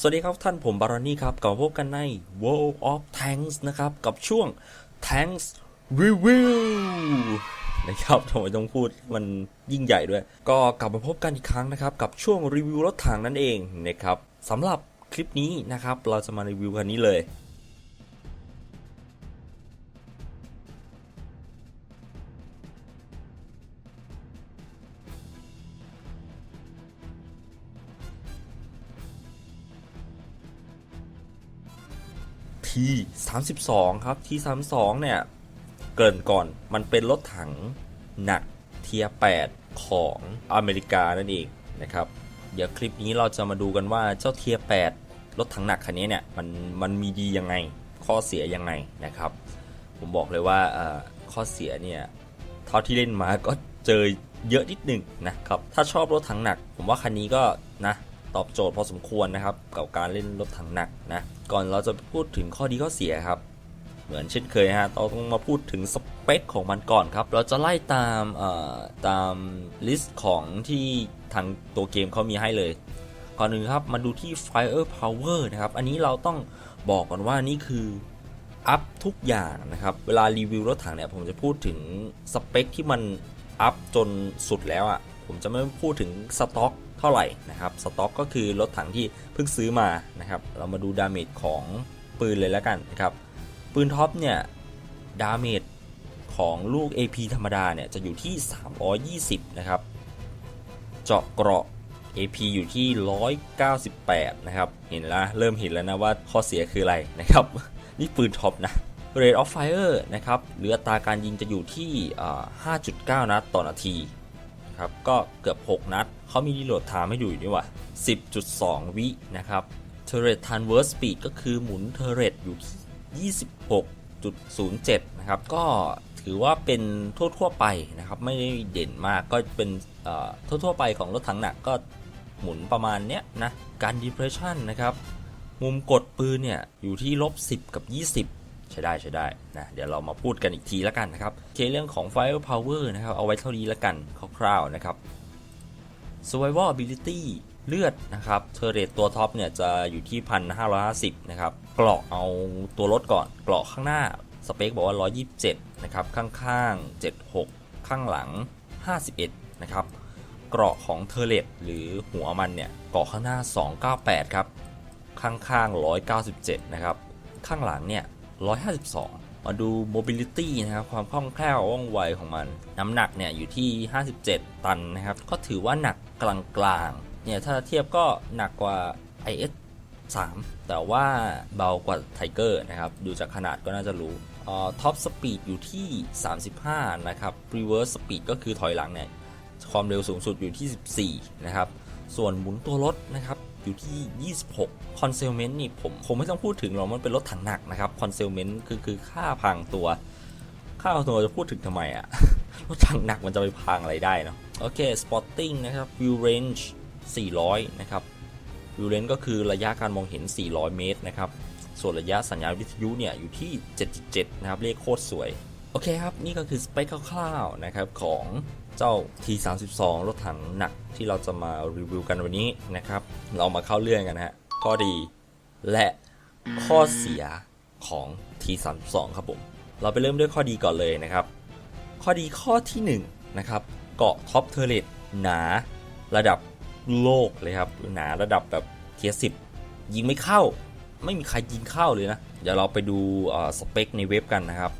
สวัสดีครับท่านผมบารอนี่ครับกลับมาพบกันใน World of Tanks นะครับ กับช่วง Tanks Review นะครับทำไมต้องพูดมันยิ่งใหญ่ด้วย ก็กลับมาพบกันอีกครั้งนะครับ กับช่วงรีวิวรถถังนั่นเองนะครับสำหรับคลิปนี้นะครับ เราจะมารีวิวคันนี้เลย ที32 ครับที32เนี่ย เกินก่อนมันเป็นรถถังหนักเทีย8ของอเมริกานั่นเองนะครับ เดี๋ยวคลิปนี้เราจะมาดูกันว่าเจ้าเทีย8รถถังหนักคันนี้เนี่ย มันมันมีดียังไง ข้อเสียยังไงนะครับ ผมบอกเลยว่าข้อเสียเนี่ยเท่าที่เล่นมาก็เจอเยอะนิดหนึ่งนะครับ ถ้าชอบรถถังหนัก ผมว่าคันนี้ก็นะ ตอบโจทย์พอสมควรนะครับ กับการเล่นรถถังหนักนะ ก่อนเราจะพูดถึงข้อดีข้อเสียครับ เหมือนเช่นเคยฮะเราต้องมาพูดถึงสเปคของมันก่อนครับ เราจะไล่ตามตามลิสต์ของที่ทางตัวเกมเขามีให้เลย ก่อนหนึ่งครับมาดูที่ Fire Power นะครับ อันนี้เราต้องบอกก่อนว่านี่คืออัพทุกอย่างนะครับ เวลารีวิวรถถังเนี่ยผมจะพูดถึงสเปคที่มันอัพจนสุดแล้วอะ่ะ ผมจะไม่พูดถึงสต็อก ท่าไหร่นะครับสต็อกก็คือรถถังที่เพิ่งซื้อมานะครับเรามาดูดาเมจของปืนเลยแล้วกันนะครับปืนท็อปเนี่ยดาเมจของลูก AP ธรรมดาเนี่ยจะอยู่ที่ 320 นะครับ เจาะเกราะ AP อยู่ที่ 198 นะครับ เห็นแล้วเริ่มเห็นแล้วนะว่าข้อเสียคืออะไรนะครับ นี่ปืนท็อปนะ Rate of Fire นะครับหรืออัตราการยิงจะอยู่ที่ 5.9 นัดต่อนาที ครับ ก็เกือบ 6 นัด เขามีรีโหลดไทม์ให้ดูอยู่นี่ว่า10.2 วินะครับ Turret Transverse Speed ก็คือหมุน Turret อยู่ที่26.07 นะครับ ก็ถือว่าเป็นทั่วๆไปนะครับ ไม่ได้เด่นมากก็เป็นเอ่อทั่วๆไปของรถถังหนักก็หมุนประมาณเนี้ยนะ การ Depression นะครับ มุมกดปืนเนี่ยอยู่ที่ลบ10 กับ 20 ใช้ได้ใช้ได้นะเดี๋ยวเรามาพูดกันอีกทีแล้วกันนะครับเคเรื่องของ Fire Power นะครับเอาไว้เท่านี้แล้วกันคร่าวๆนะครับ Survival Ability เลือดนะครับเทอร์เรตตัวท็อปเนี่ยจะอยู่ที่ 1,550 นะครับเกราะเอาตัวรถก่อนเกราะข้างหน้าสเปคบอกว่า 127 นะครับ ข้างๆ 76 ข้างหลัง 51 นะครับเกราะของเทอร์เรตหรือหัวมันเนี่ยเกราะข้างหน้า 298 ครับ ข้างๆ 197 นะครับ ข้างหลังเนี่ย 152 มาดู mobility นะครับความคล่องแคล่วว่องไวของมัน น้ำหนักเนี่ยอยู่ที่ 57 ตันนะครับ ก็ถือว่าหนักกลางๆ เนี่ยถ้าเทียบก็หนักกว่า IS 3 แต่ว่าเบากว่าไทเกอร์นะครับ ดูจากขนาดก็น่าจะรู้ท็อปสปีดอยู่ที่ 35 นะครับ reverse speed ก็คือถอยหลังเนี่ย ความเร็วสูงสุดอยู่ที่ 14 นะครับ ส่วนหมุนตัวรถนะครับ อยู่ที่ 26 concealment นี่ผมคงไม่ต้องพูดถึงหรอกมันเป็นรถถังหนักนะครับ concealment คือคือค่าพังตัวค่าพังตัวจะพูดถึงทำไมอะรถถังหนักมันจะไปพังอะไรได้เนาะโอเค spotting นะครับ view range 400 นะครับ view range ก็คือระยะการมองเห็น 400 เมตรนะครับ ส่วนระยะสัญญาณวิทยุเนี่ยอยู่ที่ 77 นะครับเลขโคตรสวย โอเคครับ นี่ก็คือสเปคคร่าวๆนะครับของ เจ้า T32 รถถังหนักที่เราจะมารีวิวกันวันนี้นะครับ เรามาเข้าเรื่องกันนะฮะข้อดีและข้อเสียของ T32 ครับผม เราไปเริ่มด้วยข้อดีก่อนเลยนะครับ ข้อดีข้อที่1นะครับเกาะท็อปเทอร์เลตหนาระดับโลกเลยครับ หนาระดับแบบเทียสิบยิงไม่เข้า ไม่มีใครยิงเข้าเลยนะ เดี๋ยวเราไปดูสเปคในเว็บกันนะครับ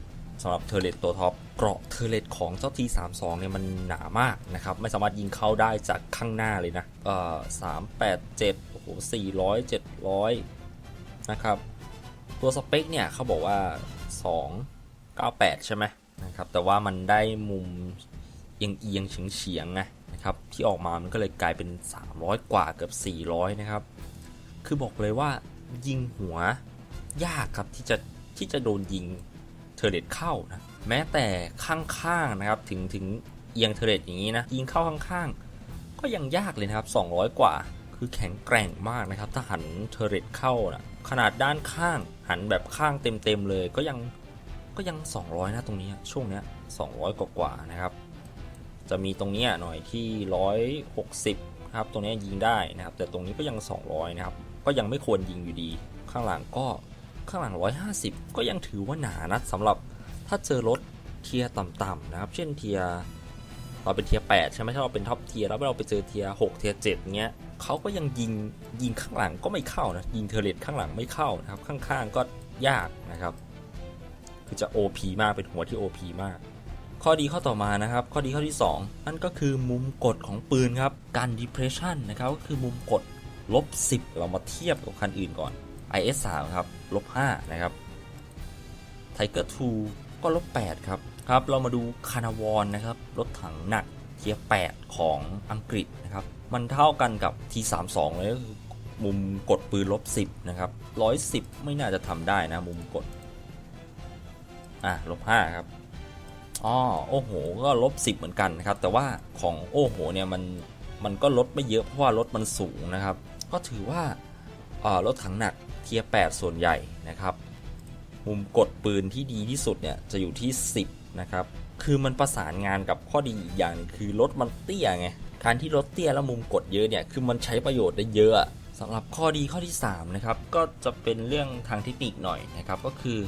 สำหรับเทเลตตัวท็อปเกราะเทเลตของเจ้า T32 เนี่ยมันหนามากนะครับ ไม่สามารถยิงเข้าได้จากข้างหน้าเลยนะเอ่อ387 โอ้โห 400 700 นะครับ ตัวสเปคเนี่ยเขาบอกว่า 298 ใช่ไหมนะครับ แต่ว่ามันได้มุมเอียงเอียงเฉียงเฉียงไงนะครับที่ออกมามันก็เลยกลายเป็น 300 กว่าเกือบ 400 นะครับ คือบอกเลยว่ายิงหัวยากครับที่จะที่จะโดนยิง เทอร์เรตเข้านะแม้แต่ข้างๆนะครับถึงถึงเอียงเทอร์เรตอย่างนี้นะยิงเข้าข้างๆ ก็ยังยากเลยนะครับ 200 กว่า คือแข็งแกร่งมากนะครับ ถ้าหันเทอร์เรตเข้านะขนาดด้านข้างหันแบบข้างเต็มๆเลยก็ยังก็ยัง 200 นะตรงนี้ช่วงเนี้ย200 กว่าๆนะครับ จะมีตรงเนี้ยหน่อยที่ 160ครับตรงเนี้ยยิงได้นะครับ แต่ตรงนี้ก็ยัง 200 นะครับ ก็ยังไม่ควรยิงอยู่ดี ข้างหลังก็ ข้างหลัง 150 ก็ยังถือว่าหนานะสำหรับถ้าเจอรถเทียต่ำๆนะครับ เช่นเทียเราเป็นเทียร์8ใช่ไหมถ้าเราเป็นท็อปเทียร์แล้วเราไปเจอเทียร์6เทียร์7เงี้ยเขาก็ยังยิงยิงข้างหลังก็ไม่เข้านะยิงเทเลตข้างหลังไม่เข้านะครับข้างๆก็ยากนะครับ คือจะ OP มากเป็นหัวที่ OP มาก ข้อดีข้อต่อมานะครับ ข้อดีข้อที่ 2 นั่นก็คือมุมกดของปืนครับการ depression นะครับก็คือมุมกดลบ10 เรามาเทียบกับคันอื่นก่อน IS 3ครับลบ5นะครับ Tiger 2 ก็ลบ8ครับครับ เรามาดูคานาวอนนะครับ รถถังหนักเทียร์8ของอังกฤษนะครับ มันเท่ากันกับ T32 เลยก็คือมุมกดปืนลบ 10 นะครับ 110 ไม่น่าจะทำได้นะ มุมกด อะลบ5ครับอ๋อโอ้โห ก็ลบ 10 เหมือนกันนะครับ แต่ว่าของโอ้โหเนี่ยมันมันก็ลดไม่เยอะเพราะว่ารถมันสูงนะครับ ก็ถือว่าอ่ารถถังหนัก เทียร์8ส่วนใหญ่นะครับมุมกดปืนที่ดีที่สุดเนี่ยจะอยู่ที่ 10 นะครับ คือมันประสานงานกับข้อดีอีกอย่างคือรถมันเตี้ยไง การที่รถเตี้ยแล้วมุมกดเยอะเนี่ย คือมันใช้ประโยชน์ได้เยอะอะสำหรับข้อดีข้อที่ 3 นะครับ ก็จะเป็นเรื่องทางเทคนิคหน่อยนะครับ ก็คือ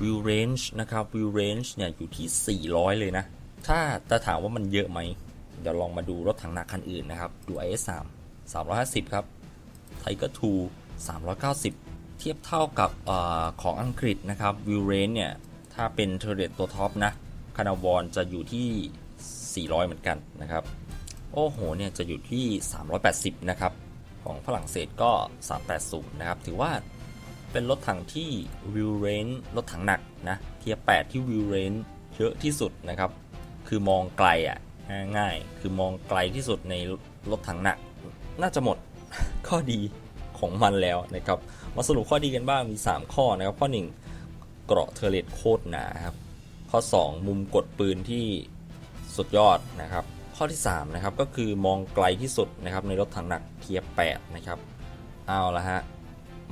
view range นะครับ view range เนี่ยอยู่ที่ 400 เลยนะ ถ้าจะถามว่ามันเยอะไหม เดี๋ยวลองมาดูรถถังหนักคันอื่นนะครับ ดู IS 3 350 ครับ Tiger 2 390 เทียบเท่ากับอของอังกฤษนะครับ view range เนี่ย ถ้าเป็นเทอร์เรตตัวท็อปนะคานาวอนจะอยู่ที่ 400 เหมือนกันนะครับ โอ้โหเนี่ยจะอยู่ที่ 380 นะครับ ของฝรั่งเศสก็ 380 นะครับ ถือว่าเป็นรถถังที่ view range รถถังหนักนะเทียร์8ที่ view range เยอะที่สุดนะครับ คือมองไกลอะง่ายๆคือมองไกลที่สุดในรถถังหนัก น่าจะหมดข้อดี ของมันแล้วนะครับ มาสรุปข้อดีกันบ้างมี 3 ข้อนะครับ ข้อ 1 เกราะเทเลตโคตรหนาครับ ข้อ 2 มุมกดปืนที่สุดยอดนะครับ ข้อที่ 3 นะครับ ก็คือมองไกลที่สุดนะครับ ในรถถังหนักเทียร์8นะครับ เอาละฮะ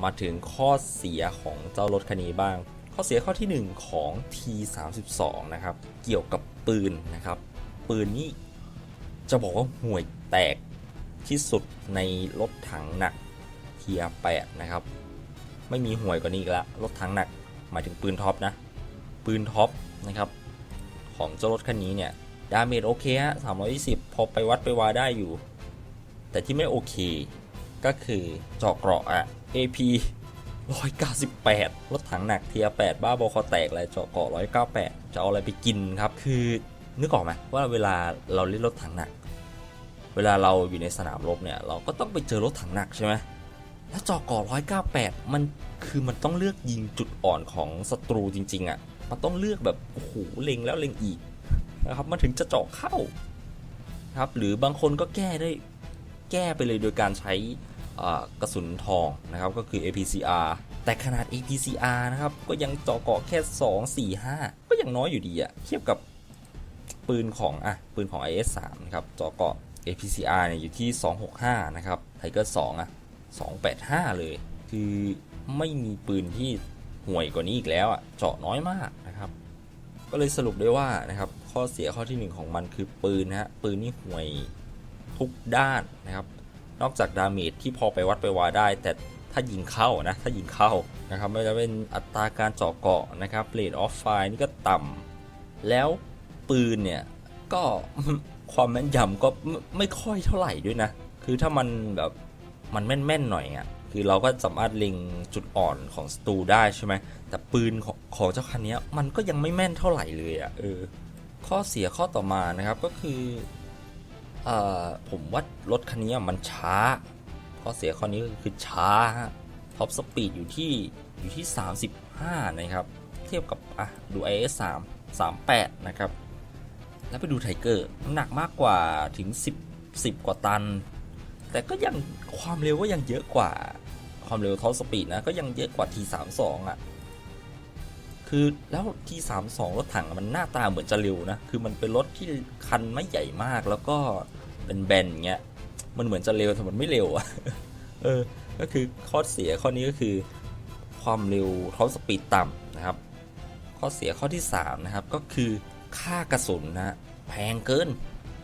มาถึงข้อเสียของเจ้ารถคันนี้บ้าง ข้อเสียข้อที่ 1 ของ T32 นะครับ เกี่ยวกับปืนนะครับ ปืนนี้จะบอกว่าห่วยแตกที่สุดในรถถังหนัก ทียร์8นะครับ ไม่มีห่วยกว่านี้อีกแล้วรถถังหนักหมายถึงปืนท็อปนะ ปืนท็อปนะครับ ของเจ้ารถคันนี้เนี่ย ดาเมจโอเคฮะ320พอไปวัดไปวาได้อยู่ แต่ที่ไม่โอเค ก็คือเจาะเกราะอะ AP 198 รถถังหนักเทียร์8บ้าบอคอแตกอะไรเจาะเกราะ198 จะเอาอะไรไปกินครับ คือนึกออกไหมว่าเวลาเราเล่นรถถังหนัก เวลาเราอยู่ในสนามรบเนี่ย เราก็ต้องไปเจอรถถังหนักใช่ไหม แล้วจาะเกราะ198 มันคือมันต้องเลือกยิงจุดอ่อนของศัตรูจริง ๆอะ่ะ มันต้องเลือกแบบโอ้โหเล็งแล้วเล็งอีกนะครับ มันถึงจะเจาะเข้าครับ หรือบางคนก็แก้ได้แก้ไปเลยโดยการใช้กระสุนทองนะครับ ก็คือ APCR แต่ขนาด APCR นะครับ ก็ยังเจาะเกาะแค่ 2 4 5 ก็ยังน้อยอยู่ดีอะเทียบกับปืนของอะปืนของ IS 3 นะครับเจาะเกาะ APCR เนี่ยอยู่ที่ 265 นะครับ Tiger 2อะ 285 เลย คือไม่มีปืนที่ห่วยกว่านี้อีกแล้วอะเจาะน้อยมากนะครับ ก็เลยสรุปได้ว่านะครับข้อเสียข้อที่หนึ่งของมันคือปืนนะฮะปืนนี่ห่วยทุกด้านนะครับ นอกจากดาเมจที่พอไปวัดไปวาได้ แต่ถ้ายิงเข้านะถ้ายิงเข้านะครับไม่ว่าจะเป็นอัตราการเจาะเกาะนะครับเรทออฟไฟนี่ก็ต่ำแล้วปืนเนี่ยก็ความแม่นยำก็ไม่ค่อยเท่าไหร่ด้วยนะ คือถ้ามันแบบ มันแม่นๆหน่อยอะคือเราก็สามารถเล็งจุดอ่อนของสตูได้ใช่ไหมแต่ปืนของของเจ้าคันนี้มันก็ยังไม่แม่นเท่าไหร่เลยอะเออข้อเสียข้อต่อมานะครับก็คือเอ่อผมว่ารถคันนี้มันช้า ข้อเสียข้อนี้ก็คือช้าท็อปสปีดอยู่ที่อยู่ที่ 35 นะครับ เทียบกับอะดู IS 3 38 นะครับ แล้วไปดูไทเกอร์น้ำหนักมากกว่าถึง 10 10 กว่าตัน แต่ก็ยังความเร็วก็ยังเยอะกว่าความเร็วท็อปสปีดนะ ก็ยังเยอะกว่า T32 อะ คือแล้ว T32 รถถังมันหน้าตาเหมือนจะเร็วนะ คือมันเป็นรถที่คันไม่ใหญ่มากแล้วก็เป็นแบนเงี้ย มันเหมือนจะเร็วแต่มันไม่เร็วอะเออ ก็คือข้อเสียข้อนี้ก็คือ ความเร็วท็อปสปีดต่ำนะครับ ข้อเสียข้อที่ 3 นะครับ ก็คือค่ากระสุนนะแพงเกิน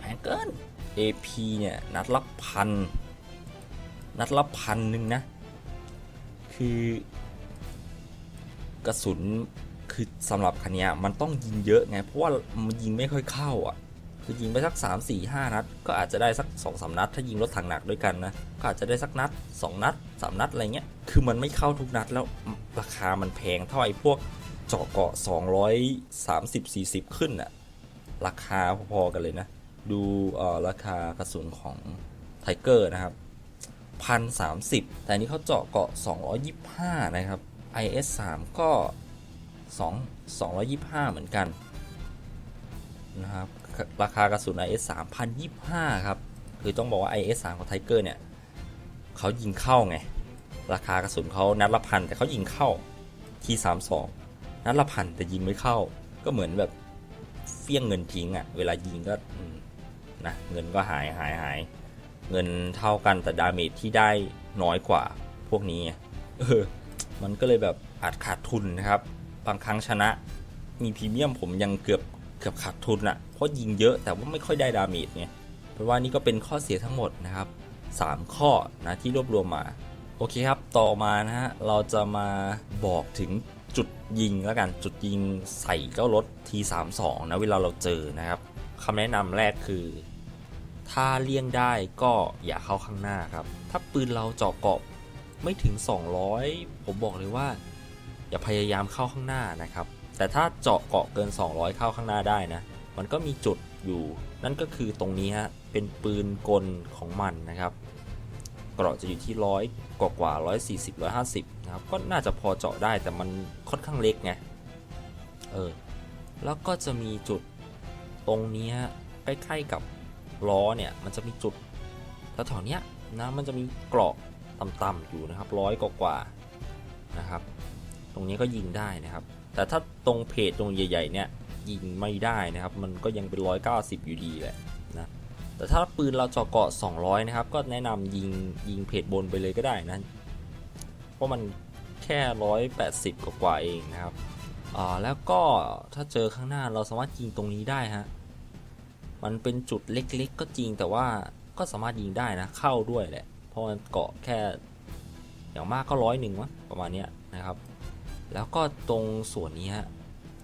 แพงเกิน AP เนี่ยนัดละพันนัดละพันหนึ่งนะ คือกระสุนคือสำหรับคันเนี้ยมันต้องยิงเยอะไง เพราะว่ามันยิงไม่ค่อยเข้าอะ คือยิงไปสัก 3 4 5 นัด ก็อาจจะได้สัก2อสนัด ถ้ายิงรถถังหนักด้วยกันนะ ก็อาจจะได้สักนัด 2 นัด 3 นัดอะไรเงี้ย คือมันไม่เข้าทุกนัดแล้วราคามันแพงเท่าไอ้พวกเจาะเกาะ 230 40 ขึ้นอะ ราคาพอๆกันเลยนะ ดูราคากระสุนของไทเกอร์นะครับพันสามสิบแต่นี้เขาเจาะเกาะ 225 นะครับ IS 3 ก็ 2 225 เหมือนกันนะครับราคากระสุน IS 3 025 ครับ คือต้องบอกว่า IS 3 ของไทเกอร์เนี่ยเขายิงเข้าไง ราคากระสุนเขานัดละพันแต่เขายิงเข้าที32 นัดละพันแต่ยิงไม่เข้า ก็เหมือนแบบเฟี้ยงเงินทิ้งอะ่ะ เวลายิงก็ นะเงินก็หายหายหายเงินเท่ากันแต่ดาเมจที่ได้น้อยกว่าพวกนี้เออมันก็เลยแบบอาจขาดทุนนะครับ บางครั้งชนะมีพรีเมียมผมยังเกือบเกือบขาดทุนอะเพราะยิงเยอะแต่ว่าไม่ค่อยได้ดาเมจไงเพราะว่านี่ก็เป็นข้อเสียทั้งหมดนะครับ 3 ข้อนะที่รวบรวมมาโอเคครับ ต่อมานะฮะ เราจะมาบอกถึงจุดยิงแล้วกัน จุดยิงใส่เจ้ารถ T32 นะ เวลาเราเจอนะครับคำแนะนำแรกคือ ถ้าเลี่ยงได้ก็อย่าเข้าข้างหน้าครับ ถ้าปืนเราเจาะเกาะไม่ถึง 200 ผมบอกเลยว่า อย่าพยายามเข้าข้างหน้านะครับ แต่ถ้าเจาะเกาะเกิน 200 เข้าข้างหน้าได้นะ มันก็มีจุดอยู่ นั่นก็คือตรงนี้ฮะ เป็นปืนกลของมันนะครับ เกราะจะอยู่ที่ร้อยกว่ากว่าร้อยสี่สิบร้อยห้าสิบนะครับ ก็น่าจะพอเจาะได้แต่มันค่อนข้างเล็กไง เออ แล้วก็จะมีจุดตรงนี้ใกล้ๆกับ ล้อเนี่ยมันจะมีจุดแล้วแถวๆเนี้ยนะมันจะมีเกราะต่ำๆอยู่นะครับร้อยกว่าๆนะครับ ตรงนี้ก็ยิงได้นะครับ แต่ถ้าตรงเพจตรงใหญ่ ๆ เนี่ยยิงไม่ได้นะครับ มันก็ยังเป็น 190 อยู่ดีแหละนะแต่ถ้าปืนเราเจาะเกาะ 200 นะครับ ก็แนะนำยิงยิงเพจบนไปเลยก็ได้นะเพราะมันแค่ 180 กว่าๆเองนะครับอ่าแล้วก็ถ้าเจอข้างหน้าเราสามารถยิงตรงนี้ได้ฮะ มันเป็นจุดเล็กๆ ก็จริงแต่ว่าก็สามารถยิงได้นะเข้าด้วยแหละ เพราะมันเกาะแค่อย่างมากก็ร้อยหนึ่งวะประมาณนี้นะครับ แล้วก็ตรงส่วนนี้ฮะ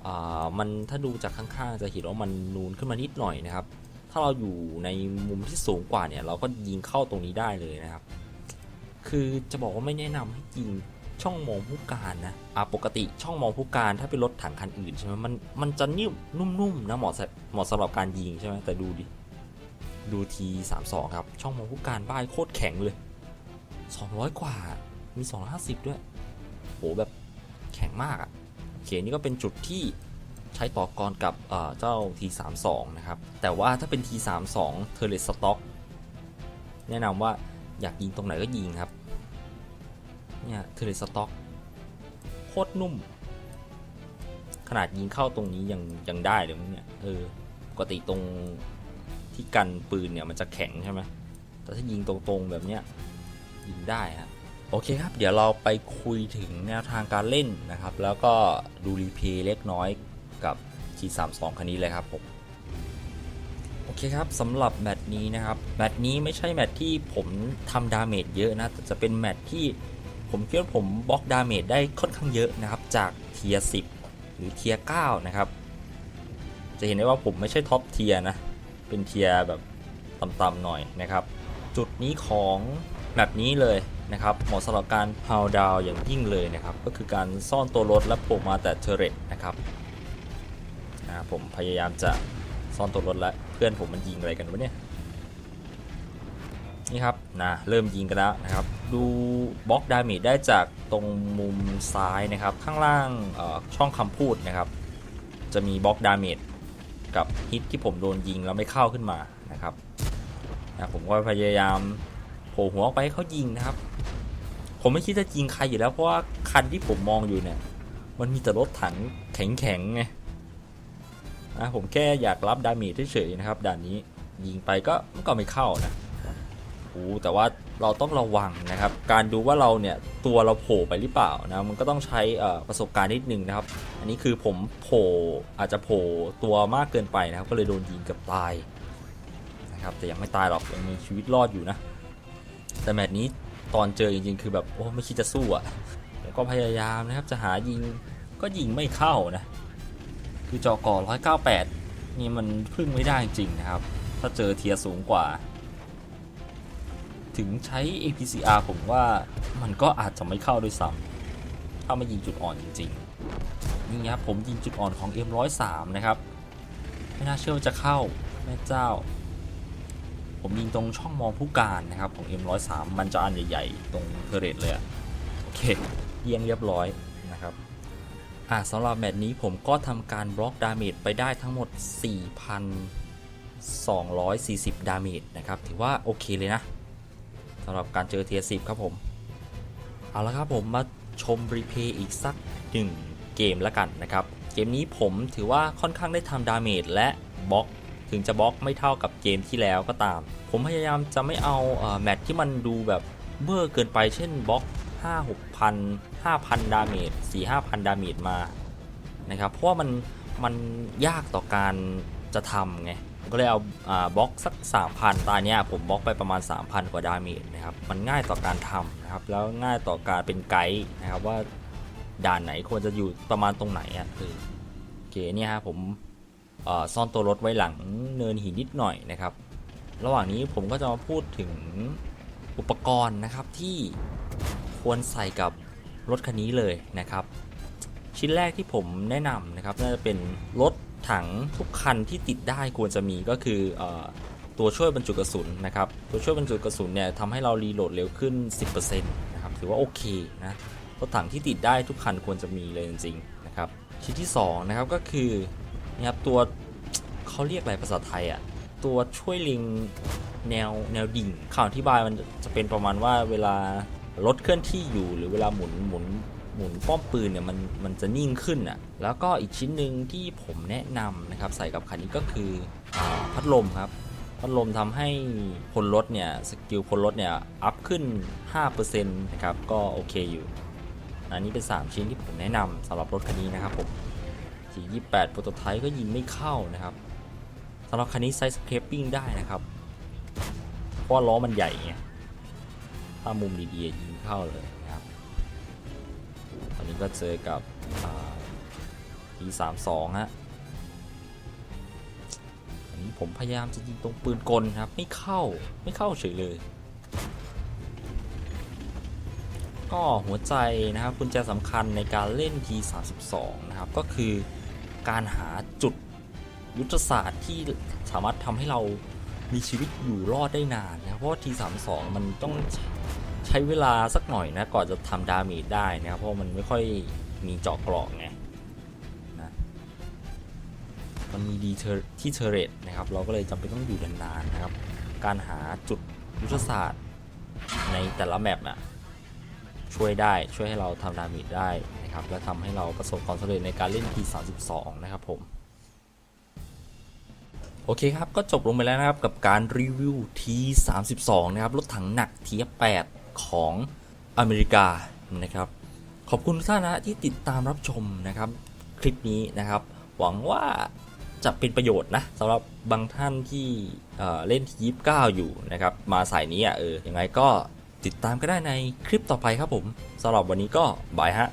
อ่ามันถ้าดูจากข้างๆ จะเห็นว่ามันนูนขึ้นมานิดหน่อยนะครับ ถ้าเราอยู่ในมุมที่สูงกว่าเนี่ย เราก็ยิงเข้าตรงนี้ได้เลยนะครับ คือจะบอกว่าไม่แนะนำให้ยิง ช่องมองผู้การนะอ่าปกติช่องมองผู้การถ้าเป็นรถถังคันอื่นใช่ไหมมันมันจะนิ่มนุ่มๆนะเหมาะเหมาะสำหรับการยิงใช่ไหมแต่ดูดิดูทีสามสองครับ ช่องมองผู้การบ้านโคตรแข็งเลย 200 กว่ามี 250 ด้วยโหแบบแข็งมากอะ่ะโอเคนี่ก็เป็นจุดที่ใช้ต่อกรกับเอ่อเจ้า T32 นะครับ แต่ว่าถ้าเป็น T32 เทเลสต็อกแนะนำว่าอยากยิงตรงไหนก็ยิงครับ เนี่ยเทเลสต็อกโคตรนุ่ม ขนาดยิงเข้าตรงนี้ยังยังได้เลยมั้งเนี่ยเออปกติตรงที่กันปืนเนี่ยมันจะแข็งใช่ไหมแต่ถ้ายิงตรงๆแบบเนี้ยยิงได้ฮะโอเคครับ เดี๋ยวเราไปคุยถึงแนวทางการเล่นนะครับ แล้วก็ดูรีเพย์เล็กน้อยกับ G32 คันนี้เลยครับผมโอเคครับสำหรับแมตช์นี้นะครับ แมตช์นี้ไม่ใช่แมตช์ที่ผมทำดาเมจเยอะนะแต่จะเป็นแมตช์ที่ ผมคิดว่าผมบล็อกดาเมจได้ค่อนข้างเยอะนะครับจากเทียร์10หรือเทียร์9นะครับ จะเห็นได้ว่าผมไม่ใช่ท็อปเทียร์นะ เป็นเทียร์แบบต่ำๆหน่อยนะครับ จุดนี้ของแมปนี้เลยนะครับ เหมาะสำหรับการพาวดาวอย่างยิ่งเลยนะครับ ก็คือการซ่อนตัวรถและโผล่มาแต่เทเรตนะครับผมพยายามจะซ่อนตัวรถและเพื่อนผมมันยิงอะไรกันวะเนี่ยนี่ครับนะเริ่มยิงกันแล้วนะครับ ดูบล็อกดาเมจได้จากตรงมุมซ้ายนะครับ ข้างล่างช่องคำพูดนะครับ จะมีบล็อกดาเมจกับฮิตที่ผมโดนยิงแล้วไม่เข้าขึ้นมานะครับนะผมก็พยายามโผล่หัวออกไปให้เขายิงนะครับ ผมไม่คิดจะยิงใครอยู่แล้วเพราะว่าคันที่ผมมองอยู่เนี่ย มันมีแต่รถถังแข็งๆไงนะผมแค่อยากรับดาเมจเฉยๆนะครับด่านนี้ยิงไปก็มันก็ไม่เข้านะ แต่ว่าเราต้องระวังนะครับ การดูว่าเราเนี่ยตัวเราโผล่ไปหรือเปล่านะมันก็ต้องใช้ประสบการณ์นิดนึงนะครับ อันนี้คือผมโผล่อาจจะโผล่ตัวมากเกินไปนะครับ ก็เลยโดนยิงเกับตายนะครับแต่ยังไม่ตายหรอกยังมีชีวิตรอดอยู่นะ แต่แมตช์นี้ตอนเจอจริงๆคือแบบโอ้ไม่คิดจะสู้อะก็พยายามนะครับจะหายิงก็ยิงไม่เข้านะคือจอก่อ198 นี่มันพึ่งไม่ได้จริงๆนะครับ ถ้าเจอเทียสูงกว่า ถึงใช้ APCR ผมว่ามันก็อาจจะไม่เข้าด้วยซ้ำถ้าไม่ยิงจุดอ่อนจริงๆ นี่ครับผมยิงจุดอ่อนของ M103 นะครับ ไม่น่าเชื่อว่าจะเข้าแม่เจ้า ผมยิงตรงช่องมองผู้การนะครับของ M103 มันจะอันใหญ่ๆ ตรงเทเรตเลยอะโอเคเยี่ยงเรียบร้อยนะครับอะสำหรับแมตช์นี้ผมก็ทำการบล็อกดาเมจไปได้ทั้งหมด4,240 ดาเมจนะครับ ถือว่าโอเคเลยนะ สำหรับการเจอเทียสิบครับผม เอาละครับผมมาชมรีเพย์อีกสักหนึ่งเกมแล้วกันนะครับ เกมนี้ผมถือว่าค่อนข้างได้ทำดาเมจและบล็อก ถึงจะบล็อกไม่เท่ากับเกมที่แล้วก็ตาม ผมพยายามจะไม่เอาแมตช์ที่มันดูแบบเบอร์เกินไปเช่นบล็อก 5 6พัน5,000 ดาเมจ4 5,000 ดาเมจมานะครับเพราะว่ามันมันยากต่อการจะทำไง ก็เลยเอาอบล็อกสัก 3,000 ตาเนี้ยผมบล็อกไปประมาณ 3,000 กว่าดาเมจนะครับ มันง่ายต่อการทำนะครับ แล้วง่ายต่อการเป็นไกด์นะครับว่าด่านไหนควรจะอยู่ประมาณตรงไหนอะคือโอเคเนี่ยฮะผมซ่อนตัวรถไว้หลังเนินหินนิดหน่อยนะครับ ระหว่างนี้ผมก็จะมาพูดถึงอุปกรณ์นะครับที่ควรใส่กับรถคันนี้เลยนะครับ ชิ้นแรกที่ผมแนะนำนะครับน่าจะเป็นรถ ถังทุกคันที่ติดได้ควรจะมีก็คืออตัวช่วยบรรจุกระสุนนะครับ ตัวช่วยบรรจุกระสุนเนี่ยทำให้เรารีโหลดเร็วขึ้น 10%นะครับถือว่าโอเคนะรถถังที่ติดได้ทุกคันควรจะมีเลยจริงๆนะครับชิ้นที่สองนะครับก็คือนี่ครับตัวเขาเรียกอะไรภาษาไทยอะ่ะตัวช่วยลิงแนวแนวดิ่งข่าวอธิบายมันจะเป็นประมาณว่าเวลารถเคลื่อนที่อยู่หรือเวลาหมุนหมุน มุนป้อมปืนเนี่ยมันมันจะนิ่งขึ้นอะ่ะแล้วก็อีกชิ้นหนึ่งที่ผมแนะนำนะครับใส่กับคันนี้ก็คืออพัดลมครับพัดลมทำให้พลรถเนี่ยสกิลพลรถเนี่ยอัพขึ้น 5%นะครับก็โอเคอยู่ อันนี้เป็น 3 ชิ้นที่ผมแนะนำสำหรับรถคันนี้นะครับผมที่28โปรโตไทป์ก็ยิงไม่เข้านะครับสำหรับคันนี้ไซส์สเคปปิ้งได้นะครับเพราะล้อมันใหญ่ไงถ้ามุมดีๆยิงเข้าเลย อนนี้ก็เจอกับทีสามสองฮะอันนี้ผมพยายามจะยิงตรงปืนกลครับ ไม่เข้าไม่เข้าเฉยเลย ก็หัวใจนะครับกุญแจสำคัญในการเล่น T32 นะครับ ก็คือการหาจุดยุทธศาสตร์ที่สามารถทำให้เรามีชีวิตอยู่รอดได้นานนะเพราะว่า T32 มันต้อง ใช้เวลาสักหน่อยนะก่อนจะทำดาเมจได้นะครับเพราะมันไม่ค่อยมีเจาะกราะไงนะมันมีดีเทอร์ที่เทเรตนะครับ เราก็เลยจำเป็นต้องอยู่นานๆนะครับ การหาจุดยุทธศาสตร์ในแต่ละแมปอะช่วยได้ช่วยให้เราทำดาเมจได้นะครับ และทำให้เราประสบความสำเร็จในการเล่น T32 นะครับผมโอเคครับ ก็จบลงไปแล้วนะครับกับการรีวิว T32 นะครับ รถถังหนัก T8 ของอเมริกานะครับ ขอบคุณทุกท่านนะที่ติดตามรับชมนะครับคลิปนี้นะครับ หวังว่าจะเป็นประโยชน์นะสำหรับบางท่านที่เเล่นทียี่เก้าอยู่นะครับ มาสายนี้อะเออยังไงก็ติดตามก็ได้ในคลิปต่อไปครับผมสำหรับวันนี้ก็บายฮะ